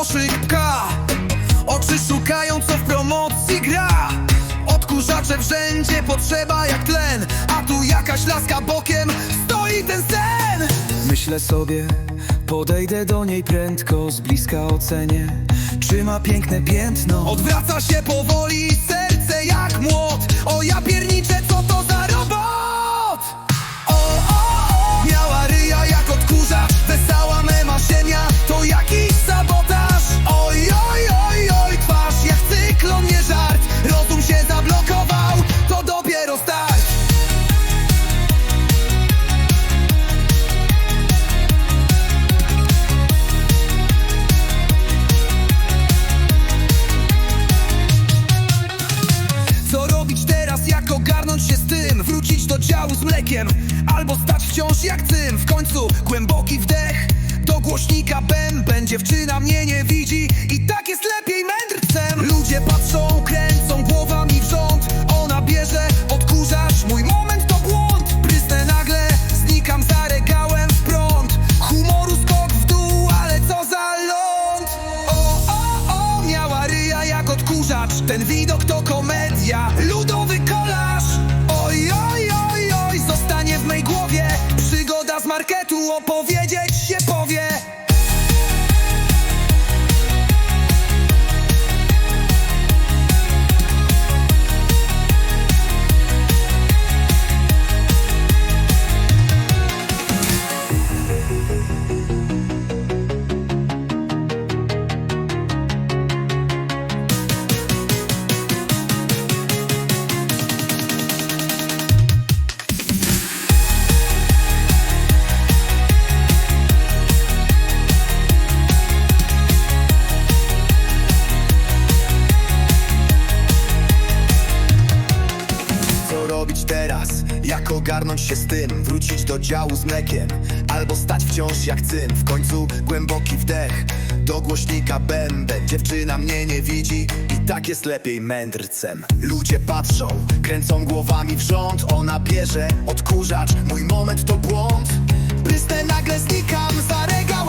koszyk pka Oczy szukają co w promocji gra. Odkurzacze wszędzie potrzeba jak tlen. A tu jakaś laska bokiem stoi ten sen. Myślę sobie, podejdę do niej prędko, z bliska ocenię Czy ma piękne piętno. Odwraca się powoli serce jak młot. O ja pierniczę, co tym? Wrócić do działu z mlekiem Albo stać wciąż jak cym. W końcu głęboki wdech Do głośnika bęben Dziewczyna mnie nie widzi I tak jest lepiej mędrcem. Ludzie patrzą, kręcą głowami w rząd. Ona bierze, odkurzasz Mój moment to błąd. Prysnę nagle, znikam za regałem w prąd. Humoru skok w dół, ale co za ląd. O, o, o, miała ryja jak odkurzacz. Ten widok to komedia, opowiedzieć Co robić teraz? Jak ogarnąć się z tym? Wrócić do działu z mlekiem? Albo stać wciąż jak cyn W końcu głęboki wdech. Do głośnika bęben Dziewczyna mnie nie widzi I tak jest lepiej mędrcem. Ludzie patrzą, kręcą głowami w rząd. Ona bierze odkurzacz. Mój moment to błąd. Prysnę nagle znikam za regałem